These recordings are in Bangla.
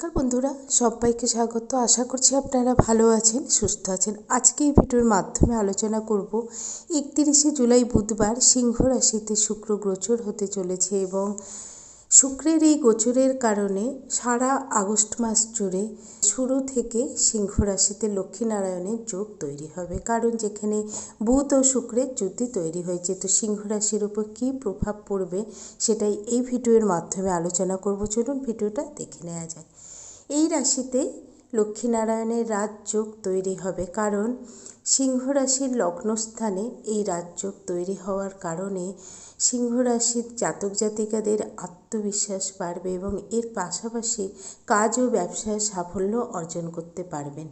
নমস্কার বন্ধুরা, সবাইকে স্বাগত। আশা করছি আপনারা ভালো আছেন, সুস্থ আছেন। আজকে এই ভিডিওর মাধ্যমে আলোচনা করব, একত্রিশে জুলাই বুধবার সিংহ রাশিতে শুক্র গোচর হতে চলেছে এবং শুক্রের এই গোচরের কারণে সারা আগস্ট মাস জুড়ে শুরু থেকে সিংহ রাশিতে লক্ষ্মীনারায়ণের যোগ তৈরি হবে। কারণ যেখানে বুধ ও শুক্রের যুদ্ধি তৈরি হয়েছে। তো সিংহ রাশির উপর কী প্রভাব পড়বে সেটাই এই ভিডিওর মাধ্যমে আলোচনা করব। চলুন ভিডিওটা দেখে নেওয়া যায় এই রাশিতে লক্ষ্মীনারায়ণের রাজযোগ তৈরি হবে। কারণ সিংহ রাশির লগ্নস্থানে এই রাজযোগ তৈরি হওয়ার কারণে সিংহ রাশির জাতক জাতিকাদের আত্মবিশ্বাস বাড়বে এবং এর পাশাপাশি কাজ ও ব্যবসায় সাফল্য অর্জন করতে পারবেন।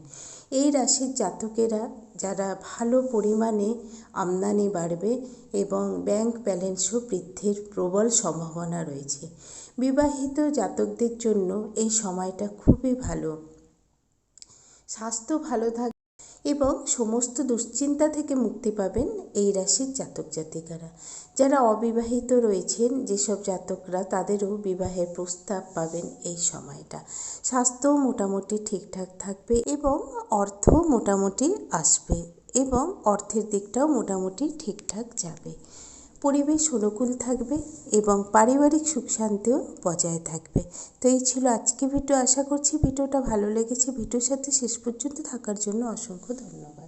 এই রাশির জাতকেরা যারা ভালো পরিমাণে আমদানি বাড়বে এবং ব্যাংক ব্যালেন্সও বৃদ্ধির প্রবল সম্ভাবনা রয়েছে। বিবাহিত জাতকদের জন্য এই সময়টা খুবই ভালো। স্বাস্থ্য ভালো থাকবে এবং সমস্ত দুশ্চিন্তা থেকে মুক্তি পাবেন এই রাশির জাতক জাতিকারা। যারা অবিবাহিত রয়েছেন, যেসব জাতকরা তাদেরও বিবাহের প্রস্তাব পাবেন এই সময়টা। স্বাস্থ্যও মোটামুটি ঠিকঠাক থাকবে এবং অর্থ মোটামুটি আসবে এবং অর্থের দিকটাও মোটামুটি ঠিকঠাক যাবে। পরিবেশ অনুকূল থাকবে এবং পারিবারিক সুখ শান্তিও বজায় থাকবে। তো এই ছিল আজকে ভিডিও। আশা করছি ভিডিওটা ভালো লেগেছে। ভিডিওর সাথে শেষ পর্যন্ত থাকার জন্য অসংখ্য ধন্যবাদ।